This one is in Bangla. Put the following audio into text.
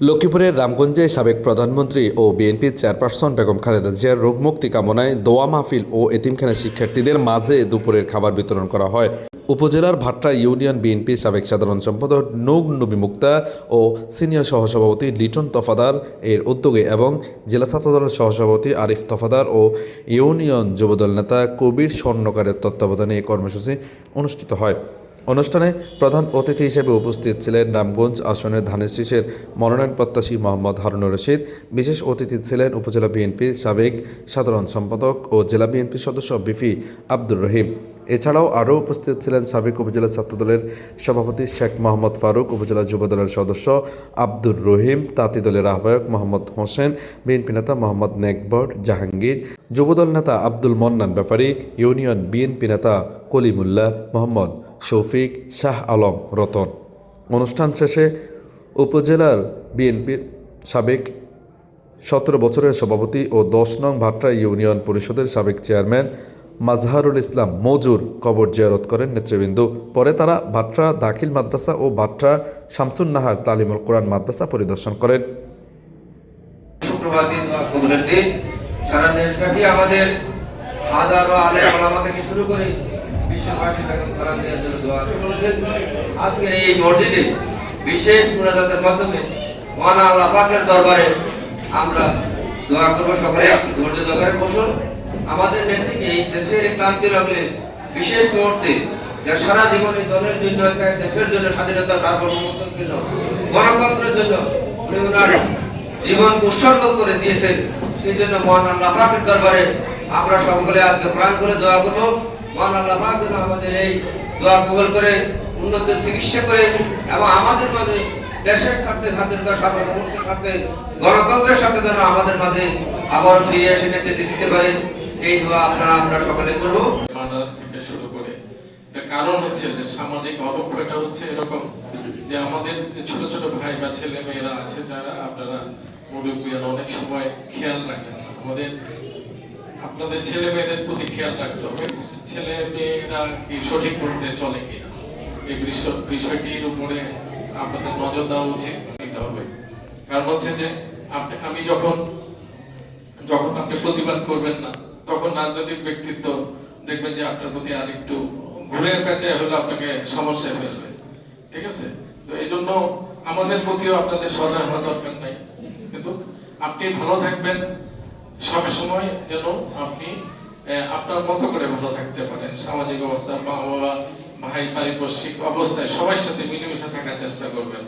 লক্ষ্মীপুরের রামগঞ্জে সাবেক প্রধানমন্ত্রী ও বিএনপির চেয়ারপারসন বেগম খালেদা জিয়ার রোগমুক্তি কামনায় দোয়া মাহফিল ও এতিমখানা শিক্ষার্থীদের মাঝে দুপুরের খাবার বিতরণ করা হয়। উপজেলার ভাট্টা ইউনিয়ন বিএনপির সাবেক সাধারণ সম্পাদক নূর নবী মুক্তা ও সিনিয়র সহসভাপতি লিটন তফাদার এর উদ্যোগে এবং জেলা ছাত্রদলের সহসভাপতি আরিফ তফাদার ও ইউনিয়ন যুবদল নেতা কবির স্বর্ণকারের তত্ত্বাবধানে এই কর্মসূচি অনুষ্ঠিত হয়। অনুষ্ঠানে প্রধান অতিথি হিসেবে উপস্থিত ছিলেন রামগঞ্জ আসনের ধানের শীষের মনোনয়ন প্রত্যাশী মোহাম্মদ হারুনুর রশিদ। বিশেষ অতিথি ছিলেন উপজেলা বিএনপির সাবেক সাধারণ সম্পাদক ও জেলা বিএনপির সদস্য বিফি আব্দুর রহিম। এছাড়াও আরও উপস্থিত ছিলেন সাবেক উপজেলা ছাত্রদলের সভাপতি শেখ মোহাম্মদ ফারুক, উপজেলা যুবদলের সদস্য আব্দুর রহিম, তাঁতি দলের আহ্বায়ক মোহাম্মদ হোসেন, বিএনপি নেতা মোহাম্মদ নেকবর, জাহাঙ্গীর, যুবদল নেতা আব্দুল মন্নান ব্যাপারী, ইউনিয়ন বিএনপি নেতা কলিমুল্লাহ মোহাম্মদ শৌফিক শাহ আলম রতন। অনুষ্ঠান শেষে উপজেলার বিএনপির সাবেক সতেরো বছরের সভাপতি ও দশ নং ভাট্রা ইউনিয়ন পরিষদের সাবেক চেয়ারম্যান মাজহারুল ইসলাম মজুর কবর জিয়ারত করেন নেতৃবৃন্দ। পরে তারা ভাট্রা দাখিল মাদ্রাসা ও ভাট্রা শামসুন নাহার তালিমুল কোরআন মাদ্রাসা পরিদর্শন করেন। আজকের এই মসজিদে বিশেষ মুনাজাতের মাধ্যমে মহান আল্লাহ পাকের দরবারে আমরা দোয়া করব সকলে, ধৈর্য সহকারে বসুন। আমাদের নেত্রীকে দেশের এই ক্লান্তি লাগলে বিশেষ মুহূর্তে যার সারা জীবনে দলের জন্য দেশের জন্য স্বাধীনতা সার্বভৌমত্বের জন্য, গণতন্ত্রের জন্য উনি ওনার জীবন উৎসর্গ করে দিয়েছেন। সেই জন্য মহান আল্লাহ পাকের দরবারে আমরা সকলে আজকে প্রাণ করে দোয়া করব। মহান আল্লাহ পাক যেন আমাদের এই দোয়া কবল করে, উন্নত চিকিৎসা করে এবং আমাদের মাঝে দেশের স্বার্থে স্বাধীনতা, সার্বভৌমত্বের স্বার্থে, গণতন্ত্রের স্বার্থে যেন আমাদের মাঝে আবার ফিরে এসে নেতৃত্ব দিতে পারেন। এই দোয়া আপনারা, আমরা সকলে করব। মার্ডার থেকে শুরু করে। এর কারণ হচ্ছে যে সামাজিক অবক্ষয়টা হচ্ছে এরকম যে আমাদের যে ছোট ছোট ভাই বা ছেলে মেয়েরা আছে, যারা আপনারা মুরব্বীরা অনেক সময় খেয়াল রাখেন আমাদের, আপনাদের ছেলে মেয়েদের প্রতি খেয়াল রাখতে হবে, ছেলে মেয়েরা কি সঠিক করতে চলে কিনা। এই বিষয়- বিষয়টির উপরে আপনাদের নজর দেওয়া উচিত, নিতে হবে। কারণ হচ্ছে যে আপনি, আমি যখন যখন আপনি প্রতিবাদ করবেন না তখন রাজনৈতিক ব্যক্তিত্ব দেখবেন যে আপনার প্রতি আর একটু ঘুরে পেঁচে হলে আপনাকে সমস্যায় ফেলবে। ঠিক আছে? তো এই জন্য আমাদের প্রতিও আপনাদের সদয় হওয়া দরকার নাই। কিন্তু আপনি ভালো থাকবেন, সব সময় যেন আপনি আপনার মতো করে ভালো থাকতে পারেন। সামাজিক অবস্থা মা বাবা ভাই, পারিপার্শ্বিক অবস্থায় সবার সাথে মিলেমিশে থাকার চেষ্টা করবেন।